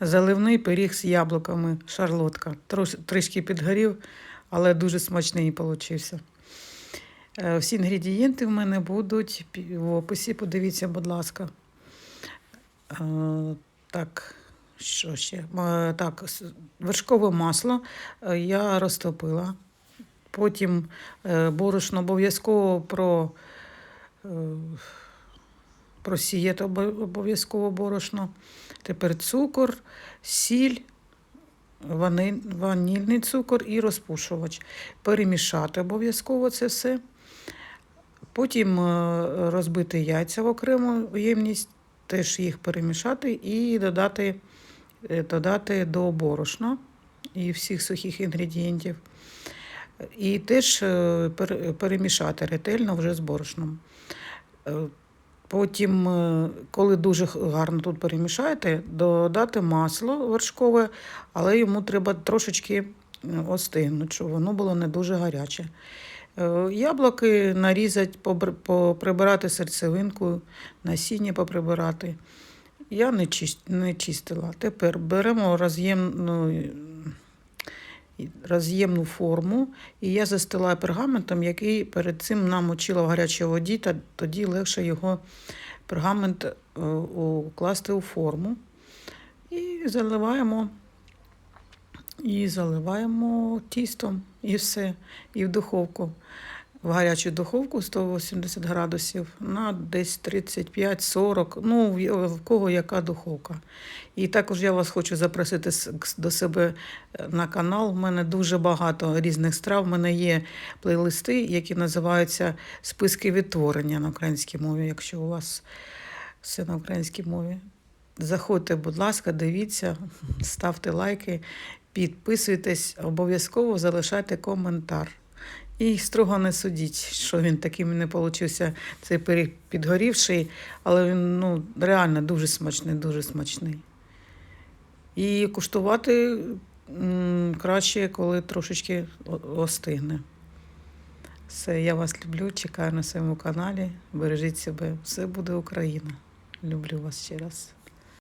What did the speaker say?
Заливний пиріг з яблуками, шарлотка. Трішки підгорів, але дуже смачний получився. Е, Всі інгредієнти в мене будуть в описі. Подивіться, будь ласка. Е, Так, що ще? Е, Так, вершкове масло я розтопила. Потім борошно обов'язково про, просіяти обов'язково борошно. Тепер цукор, сіль, ванільний цукор і розпушувач. Перемішати обов'язково це все. Потім е, розбити яйця в окрему ємність, теж їх перемішати і додати, е, додати до борошна і всіх сухих інгредієнтів. І теж е, перемішати ретельно вже з борошном. Потім, е, коли дуже гарно тут перемішаєте, додати масло вершкове, але йому треба трошечки е, остигнути, щоб воно було не дуже гаряче. Е, Яблуки нарізати, поприбирати серцевинку, насіння поприбирати. Я не, чистила. Тепер беремо роз'ємну, роз'ємну форму, і я застилаю пергаментом, який перед цим намочила в гарячій воді, та тоді легше його пергамент е, укласти у форму. І заливаємо, і заливаємо тістом, і все, і в духовку. В гарячу духовку 180 градусів на десь 35-40, ну в- кого яка духовка. І також я вас хочу запросити до себе е, на канал. У мене дуже багато різних страв. У мене є плейлисти, які називаються Списки відтворення на українській мові, якщо у вас все на українській мові. Заходьте, будь ласка, дивіться, ставте лайки, підписуйтесь, обов'язково залишайте коментар. І строго не судіть, що він таким не получився, цей пиріг підгорівший, але він ну, реально дуже смачний, дуже смачний. І куштувати краще, коли трошечки остигне. Все, я вас люблю, чекаю на своєму каналі. Бережіть себе. Все буде Україна. Люблю вас ще раз.